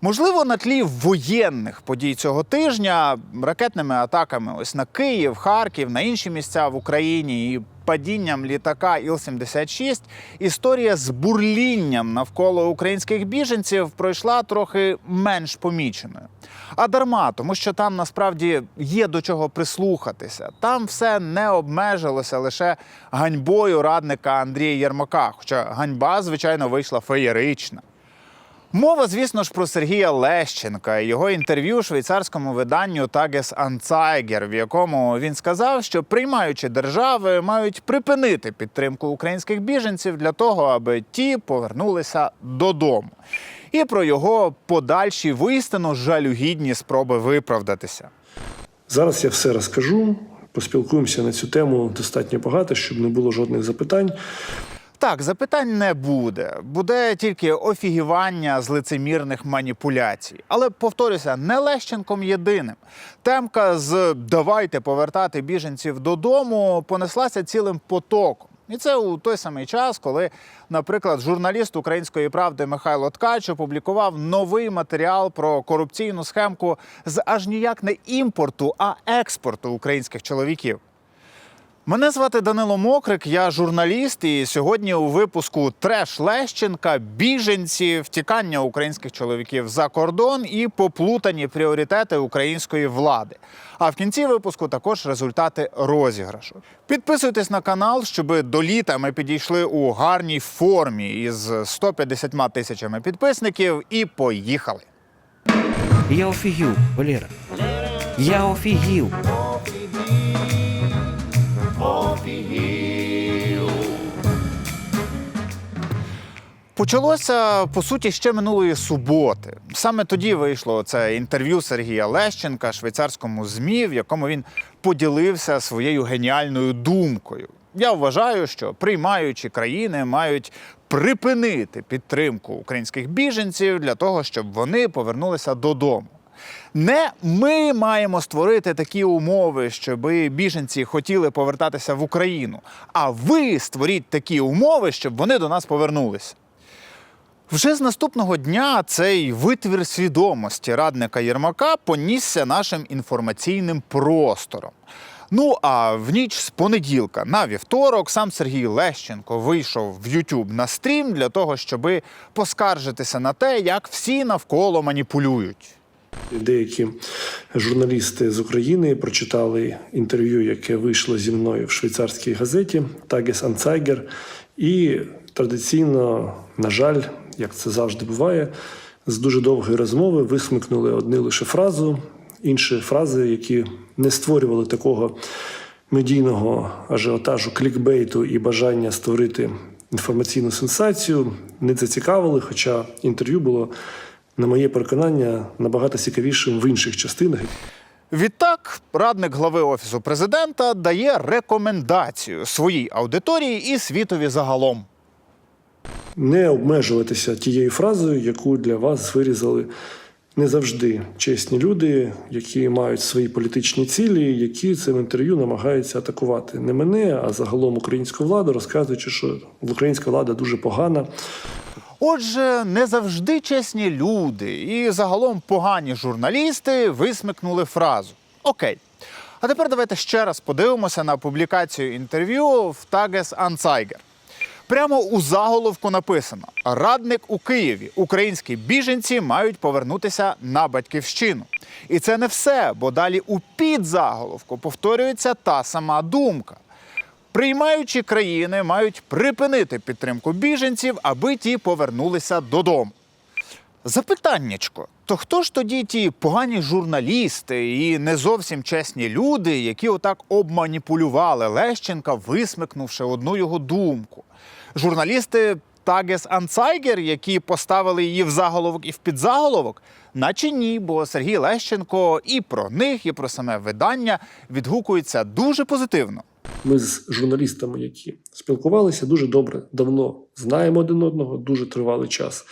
Можливо, на тлі воєнних подій цього тижня, ракетними атаками ось на Київ, Харків, на інші місця в Україні і падінням літака Іл-76, історія з бурлінням навколо українських біженців пройшла трохи менш поміченою. А дарма, тому що там насправді є до чого прислухатися. Там все не обмежилося лише ганьбою радника Андрія Єрмака. Хоча ганьба, звичайно, вийшла феєрична. Мова, звісно ж, про Сергія Лещенка і його інтерв'ю швейцарському виданню Tages Anzeiger, в якому він сказав, що приймаючі держави мають припинити підтримку українських біженців для того, аби ті повернулися додому. І про його подальші воістину жалюгідні спроби виправдатися. Зараз я все розкажу. Поспілкуємося на цю тему достатньо багато, щоб не було жодних запитань. Так, запитань не буде. Буде тільки офігівання з лицемірних маніпуляцій. Але повторюся, не Лещенком єдиним. Темка з давайте повертати біженців додому понеслася цілим потоком. І це у той самий час, коли, наприклад, журналіст української правди Михайло Ткач опублікував новий матеріал про корупційну схемку з аж ніяк не імпорту, а експорту українських чоловіків. Мене звати Данило Мокрик, я журналіст, і сьогодні у випуску Треш Лещенка, біженці, втікання українських чоловіків за кордон і поплутані пріоритети української влади. А в кінці випуску також результати розіграшу. Підписуйтесь на канал, щоб до літа ми підійшли у гарній формі із 150 тисячами підписників. І поїхали. Я офігів, Валера. Я офігів. Почалося по суті ще минулої суботи. Саме тоді вийшло це інтерв'ю Сергія Лещенка швейцарському змі, в якому він поділився своєю геніальною думкою. Я вважаю, що приймаючі країни мають припинити підтримку українських біженців для того, щоб вони повернулися додому. Не ми маємо створити такі умови, щоб біженці хотіли повертатися в Україну, а ви створіть такі умови, щоб вони до нас повернулися. Вже з наступного дня цей витвір свідомості радника Єрмака понісся нашим інформаційним простором. Ну а в ніч з понеділка на вівторок сам Сергій Лещенко вийшов в YouTube на стрім для того, щоб поскаржитися на те, як всі навколо маніпулюють. Деякі журналісти з України прочитали інтерв'ю, яке вийшло зі мною в швейцарській газеті Tages Anzeiger, і традиційно, на жаль, як це завжди буває, з дуже довгої розмови висмикнули одну лише фразу, інші фрази, які не створювали такого медійного ажіотажу, клікбейту і бажання створити інформаційну сенсацію, не зацікавили, хоча інтерв'ю було, на моє переконання, набагато цікавішим в інших частинах. Відтак, радник глави офісу президента дає рекомендацію своїй аудиторії і світові загалом. Не обмежуватися тією фразою, яку для вас вирізали не завжди чесні люди, які мають свої політичні цілі, які цим інтерв'ю намагаються атакувати не мене, а загалом українську владу, розказуючи, що українська влада дуже погана. Отже, не завжди чесні люди і загалом погані журналісти висмикнули фразу. Окей. А тепер давайте ще раз подивимося на публікацію інтерв'ю в Tages Anzeiger. Прямо у заголовку написано: Радник у Києві. Українські біженці мають повернутися на батьківщину. І це не все, бо далі у підзаголовку повторюється та сама думка. Приймаючі країни мають припинити підтримку біженців, аби ті повернулися додому. Запитаннячко, то хто ж тоді ті погані журналісти і не зовсім чесні люди, які отак обманіпулювали Лещенка, висмикнувши одну його думку? Журналісти Tages Anzeiger, які поставили її в заголовок і в підзаголовок? Наче ні, бо Сергій Лещенко і про них, і про саме видання відгукується дуже позитивно. Ми з журналістами, які спілкувалися дуже добре, давно знаємо один одного, дуже тривалий час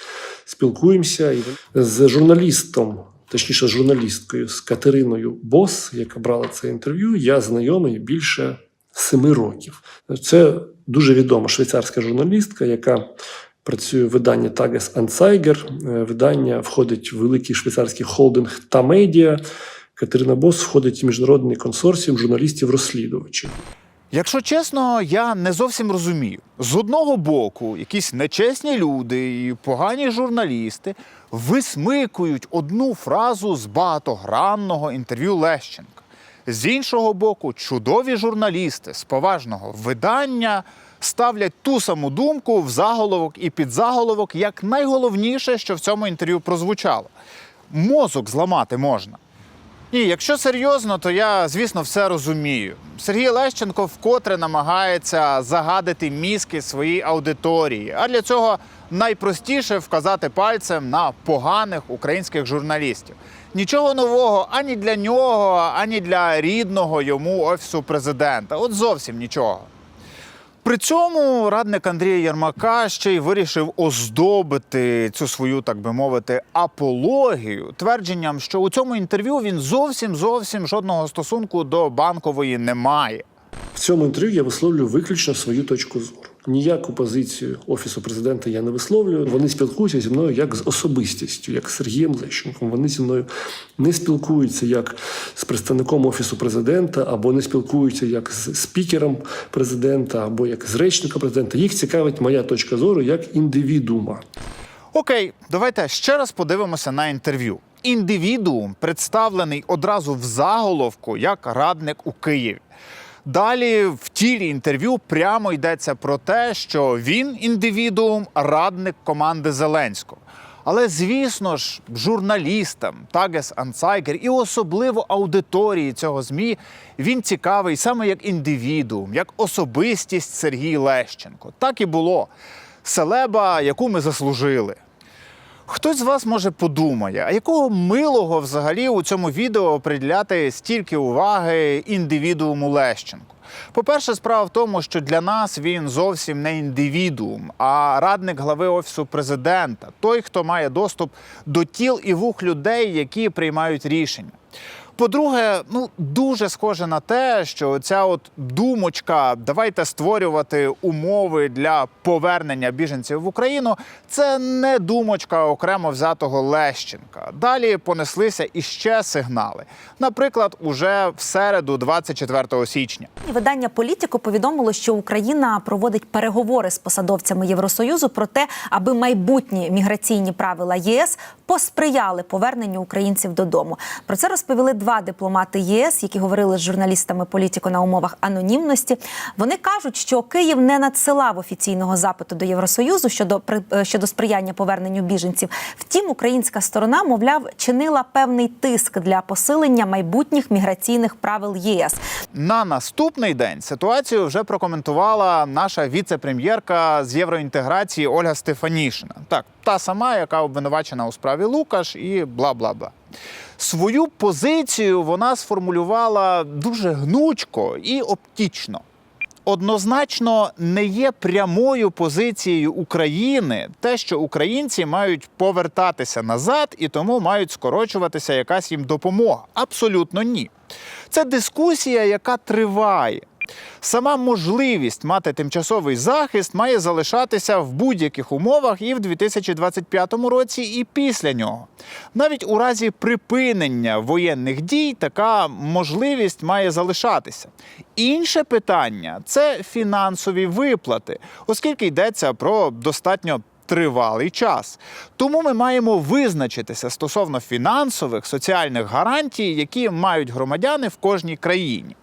спілкуємося. З журналістом, точніше, з журналісткою, з Катериною Бос, яка брала це інтерв'ю, я знайомий більше семи років. Це дуже відома швейцарська журналістка, яка працює видання Tages Anzeiger. Е, Видання входить в великий швейцарський холдинг та медіа. Катерина Бос входить в міжнародний консорціум журналістів-розслідувачів. Якщо чесно, я не зовсім розумію. З одного боку, якісь нечесні люди і погані журналісти висмикують одну фразу з багатогранного інтерв'ю Лещенка. З іншого боку, чудові журналісти з поважного видання ставлять ту саму думку в заголовок і підзаголовок як найголовніше, що в цьому інтерв'ю прозвучало. Мозок зламати можна. Ні, якщо серйозно, то я, звісно, все розумію. Сергій Лещенко вкотре намагається загадити мізки своїй аудиторії. А для цього найпростіше вказати пальцем на поганих українських журналістів. Нічого нового ані для нього, ані для рідного йому офісу президента. От зовсім нічого. При цьому радник Андрія Єрмака ще й вирішив оздобити цю свою, так би мовити, апологію твердженням, що у цьому інтерв'ю він зовсім зовсім жодного стосунку до банкової не має. В цьому інтерв'ю я висловлюю виключно свою точку зору. Ніяку позицію офісу президента я не висловлюю. Вони спілкуються зі мною як з особистістю, як з Сергієм Лещенком. Вони зі мною не спілкуються як з представником офісу президента, або не спілкуються як з спікером президента, або як з речником президента. Їх цікавить моя точка зору як індивідуума. Окей, давайте ще раз подивимося на інтерв'ю. Індивідуум представлений одразу в заголовку як радник у Києві. Далі в тілі інтерв'ю прямо йдеться про те, що він індивідуум, радник команди Зеленського. Але звісно ж, журналістам Тагес Анцайгер і особливо аудиторії цього змі він цікавий саме як індивідуум, як особистість Сергій Лещенко. Так і було. Селеба, яку ми заслужили. Хтось з вас може подумає, а якого милого взагалі у цьому відео приділяти стільки уваги індивідууму Лещенку? По-перше, справа в тому, що для нас він зовсім не індивідуум, а радник глави офісу президента, той, хто має доступ до тіл і вух людей, які приймають рішення. По-друге, ну дуже схоже на те, що ця от думочка, давайте створювати умови для повернення біженців в Україну. Це не думочка окремо взятого Лещенка. Далі понеслися іще сигнали. Наприклад, уже в середу, 24 січня. Видання Політіко повідомило, що Україна проводить переговори з посадовцями Євросоюзу про те, аби майбутні міграційні правила ЄС посприяли поверненню українців додому. Про це розповіли два дипломати ЄС, які говорили з журналістами Політіко на умовах анонімності. Вони кажуть, що Київ не надсилав офіційного запиту до Євросоюзу щодо е, щодо сприяння поверненню біженців. Втім, українська сторона, мовляв, чинила певний тиск для посилення майбутніх міграційних правил ЄС. На наступний день ситуацію вже прокоментувала наша віце-прем'єрка з євроінтеграції Ольга Стефанішина. Так, та сама, яка обвинувачена у справі Лукаш, і бла бла бла. Свою позицію вона сформулювала дуже гнучко і оптічно. Однозначно не є прямою позицією України те, що українці мають повертатися назад і тому мають скорочуватися якась їм допомога. Абсолютно ні. Це дискусія, яка триває. Сама можливість мати тимчасовий захист має залишатися в будь-яких умовах і в 2025 році, і після нього. Навіть у разі припинення воєнних дій така можливість має залишатися. Інше питання це фінансові виплати, оскільки йдеться про достатньо тривалий час. Тому ми маємо визначитися стосовно фінансових соціальних гарантій, які мають громадяни в кожній країні.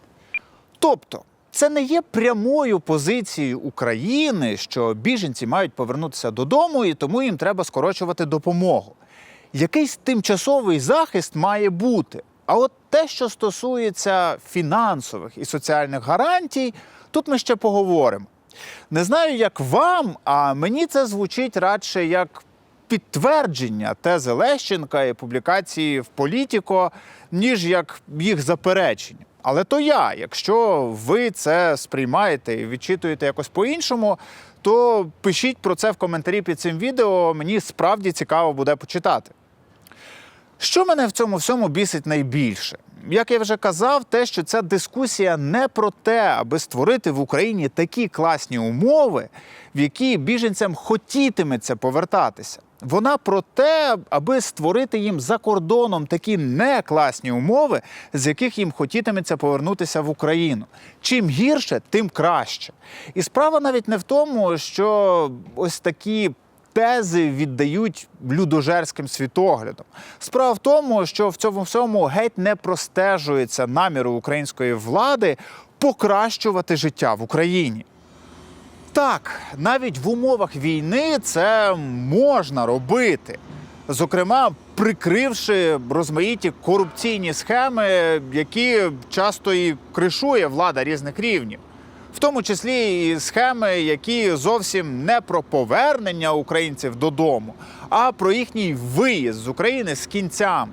Тобто, це не є прямою позицією України, що біженці мають повернутися додому і тому їм треба скорочувати допомогу. Якийсь тимчасовий захист має бути. А от те, що стосується фінансових і соціальних гарантій, тут ми ще поговоримо. Не знаю, як вам, а мені це звучить радше як підтвердження тези Лещенка і публікації в Політіко, ніж як їх заперечення. Але то я, якщо ви це сприймаєте і відчитуєте якось по-іншому, то пишіть про це в коментарі під цим відео. Мені справді цікаво буде почитати. Що мене в цьому всьому бісить найбільше? Як я вже казав, те, що ця дискусія не про те, аби створити в Україні такі класні умови, в які біженцям хотітиметься повертатися. Вона про те, аби створити їм за кордоном такі не класні умови, з яких їм хотітиметься повернутися в Україну. Чим гірше, тим краще. І справа навіть не в тому, що ось такі тези віддають людожерським світоглядом. Справа в тому, що в цьому всьому геть не простежується наміру української влади покращувати життя в Україні. Так, навіть в умовах війни це можна робити. Зокрема, прикривши розмаїті корупційні схеми, які часто і кришує влада різних рівнів. В тому числі і схеми, які зовсім не про повернення українців додому, а про їхній виїзд з України з кінцями.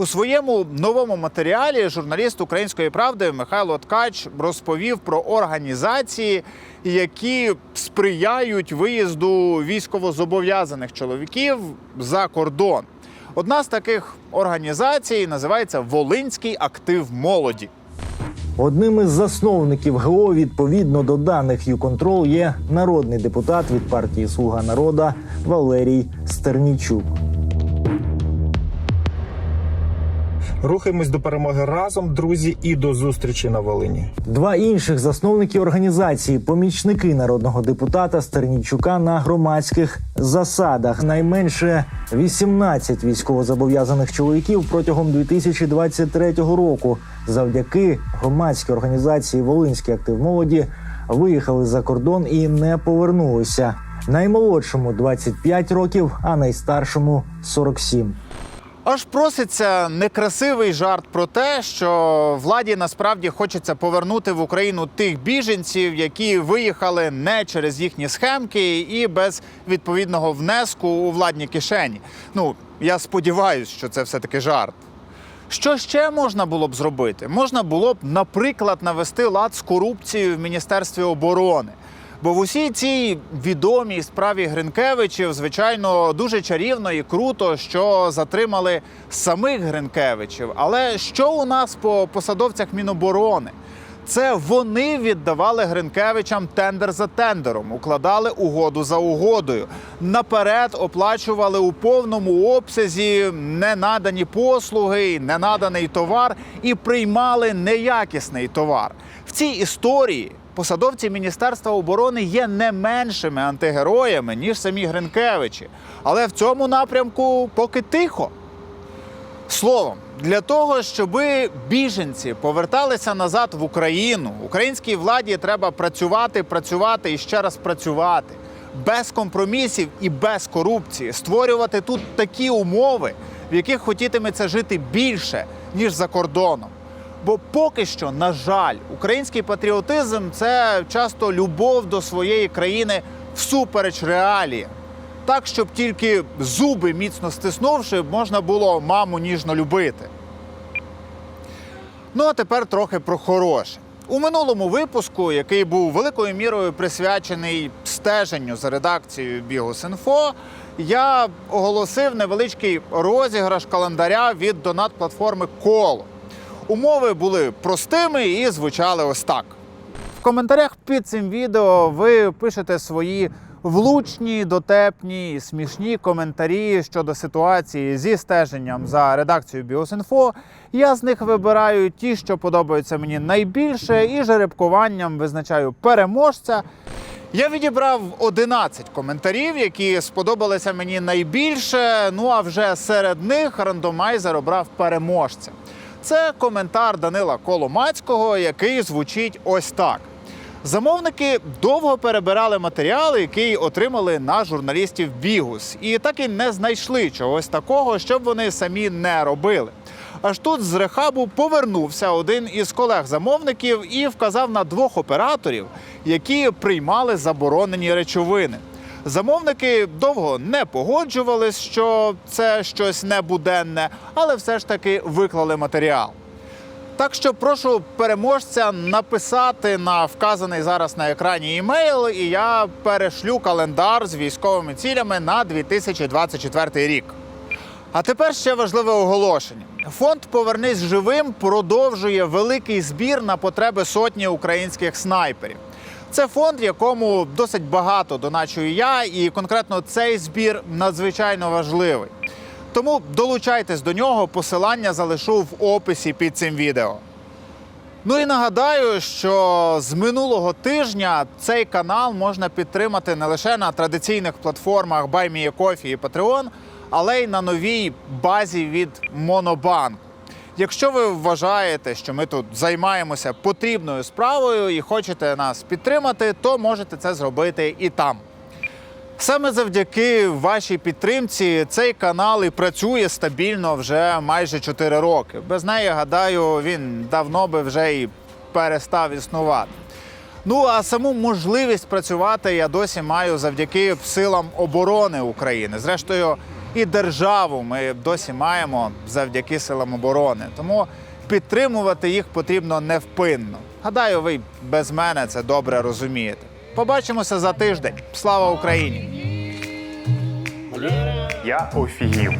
У своєму новому матеріалі журналіст української правди Михайло Ткач розповів про організації, які сприяють виїзду військовозобов'язаних чоловіків за кордон. Одна з таких організацій називається Волинський актив молоді. Одним із засновників ГО відповідно до даних «Юконтрол» є народний депутат від партії Слуга народа Валерій Стернічук. Рухаємось до перемоги разом, друзі, і до зустрічі на Волині. Два інших засновники організації помічники народного депутата Стернічука на громадських засадах. Найменше 18 військовозобов'язаних чоловіків протягом 2023 року. Завдяки громадській організації Волинський актив молоді виїхали за кордон і не повернулися. Наймолодшому 25 років, а найстаршому 47. Аж проситься некрасивий жарт про те, що владі насправді хочеться повернути в Україну тих біженців, які виїхали не через їхні схемки і без відповідного внеску у владні кишені. Ну я сподіваюся, що це все таки жарт. Що ще можна було б зробити? Можна було б, наприклад, навести лад з корупцією в Міністерстві оборони. Бо в усій цій відомій справі Гринкевичів, звичайно, дуже чарівно і круто, що затримали самих Гринкевичів. Але що у нас по посадовцях Міноборони? Це вони віддавали Гринкевичам тендер за тендером, укладали угоду за угодою, наперед оплачували у повному обсязі ненадані послуги, ненаданий товар і приймали неякісний товар. В цій історії посадовці Міністерства оборони є не меншими антигероями, ніж самі Гринкевичі. Але в цьому напрямку поки тихо. Словом, для того, щоб біженці поверталися назад в Україну, українській владі треба працювати, працювати і ще раз працювати без компромісів і без корупції, створювати тут такі умови, в яких хотітиметься жити більше ніж за кордоном. Бо поки що, на жаль, український патріотизм це часто любов до своєї країни всупереч реаліям так, щоб тільки зуби міцно стиснувши, можна було маму ніжно любити. Ну а тепер трохи про хороше. У минулому випуску, який був великою мірою присвячений стеженню за редакцією Бігус.Інфо, я оголосив невеличкий розіграш календаря від донат-платформи Коло. Умови були простими і звучали ось так. В коментарях під цим відео ви пишете свої влучні, дотепні і смішні коментарі щодо ситуації зі стеженням за редакцією Біосінфо. Я з них вибираю ті, що подобаються мені найбільше, і жеребкуванням визначаю переможця. Я відібрав 11 коментарів, які сподобалися мені найбільше. Ну а вже серед них рандомайзер обрав переможця. Це коментар Данила Коломацького, який звучить ось так. Замовники довго перебирали матеріали, який отримали на журналістів Бігус, і так і не знайшли чогось такого, щоб вони самі не робили. Аж тут з рехабу повернувся один із колег-замовників і вказав на двох операторів, які приймали заборонені речовини. Замовники довго не погоджувались, що це щось небуденне, але все ж таки виклали матеріал. Так що прошу переможця написати на вказаний зараз на екрані імейл, і я перешлю календар з військовими цілями на 2024 рік. А тепер ще важливе оголошення. Фонд Повернись живим продовжує великий збір на потреби сотні українських снайперів. Це фонд, якому досить багато доначую я, і конкретно цей збір надзвичайно важливий. Тому долучайтесь до нього. Посилання залишу в описі під цим відео. Ну і нагадаю, що з минулого тижня цей канал можна підтримати не лише на традиційних платформах BuyMeACoffee і Patreon, але й на новій базі від Монобанку. Якщо ви вважаєте, що ми тут займаємося потрібною справою і хочете нас підтримати, то можете це зробити і там. Саме завдяки вашій підтримці цей канал і працює стабільно вже майже 4 роки. Без неї, гадаю, він давно би вже і перестав існувати. Ну а саму можливість працювати я досі маю завдяки силам оборони України. Зрештою, і державу ми досі маємо завдяки силам оборони. Тому підтримувати їх потрібно невпинно. Гадаю, ви без мене це добре розумієте. Побачимося за тиждень. Слава Україні! Я офігів.